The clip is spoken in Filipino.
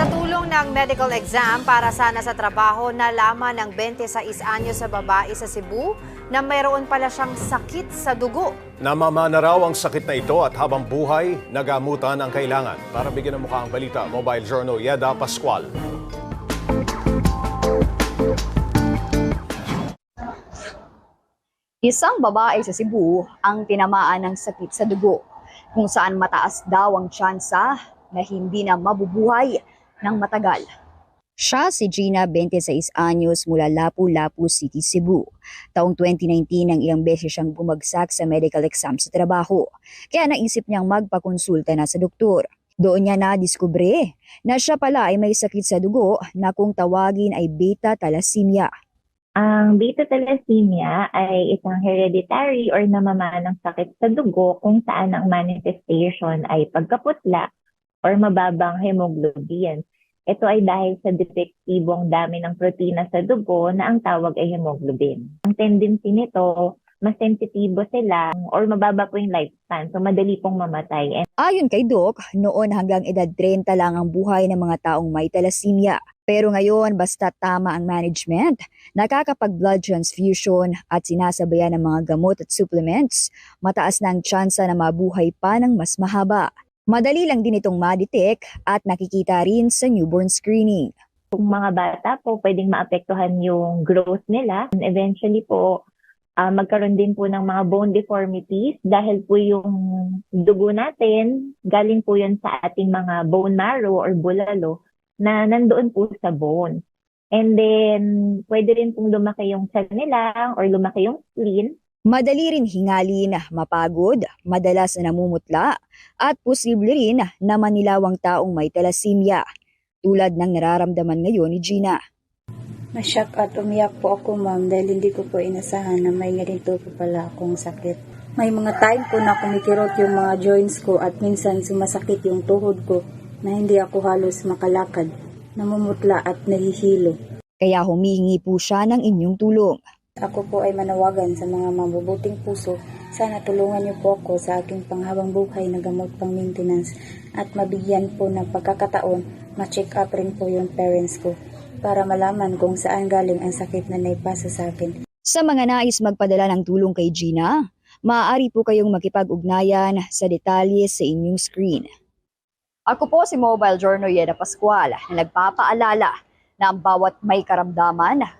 Sa tulong ng medical exam para sana sa trabaho, nalaman ng 26 anyo sa babae sa Cebu na mayroon pala siyang sakit sa dugo. Namamana raw ang sakit na ito at habang buhay, nagamutan ang kailangan. Para bigyan ng mukha ang balita, Mobile Journal Yeda Pascual. Isang babae sa Cebu ang tinamaan ng sakit sa dugo, kung saan mataas daw ang tsansa na hindi na mabubuhay ng matagal. Siya si Gina, 26 anyos mula Lapu-Lapu City, Cebu. Taong 2019 nang ilang beses siyang bumagsak sa medical exam sa trabaho. Kaya naisip niyang magpakonsulta na sa doktor. Doon niya na-discover na siya pala ay may sakit sa dugo na kung tawagin ay beta thalassemia. Ang beta thalassemia ay isang hereditary or namamanang sakit sa dugo kung saan ang manifestation ay pagkaputla or mababang hemoglobin. Ito ay dahil sa depektibong dami ng protina sa dugo na ang tawag ay hemoglobin. Ang tendency nito, mas sensitibo sila or mababa po yung lifespan, so madali pong mamatay. And Ayon kay Doc, noon hanggang edad 30 lang ang buhay ng mga taong may thalassemia. Pero ngayon, basta tama ang management, nakakapag-blood transfusion at sinasabayan ng mga gamot at supplements, mataas na ang tsansa na mabuhay pa ng mas mahaba. Madali lang din itong ma-detect at nakikita rin sa newborn screening. kung mga bata po, pwedeng maapektuhan yung growth nila. And eventually po, ah, magkaroon din po ng mga bone deformities dahil po yung dugo natin, galing po yun sa ating mga bone marrow or bulalo na nandoon po sa bone. And then, pwede rin pong lumaki yung cell nila or lumaki yung spleen. Madali rin hingalin, mapagod, madalas na namumutla, at posible rin na manilawang taong may thalassemia, tulad ng nararamdaman ngayon ni Gina. Nasyak at umiyak po ako ma'am dahil hindi ko po inasahan na may ganito po pala akong sakit. May mga time po na kumikirot yung mga joints ko at minsan sumasakit yung tuhod ko na hindi ako halos makalakad, namumutla at nahihilo. Kaya humihingi po siya ng inyong tulong. Ako po ay manawagan sa mga mabubuting puso. Sana tulungan niyo po ako sa aking panghabang buhay na gamot pang maintenance at mabigyan po ng pagkakataon ma-check up rin po yung parents ko para malaman kung saan galing ang sakit na naipasa sa akin. Sa mga nais magpadala ng tulong kay Gina, maaari po kayong makipag-ugnayan sa detalye sa inyong screen. Ako po si Mobile Journal Yeda Pascual na nagpapaalala na ang bawat may karamdaman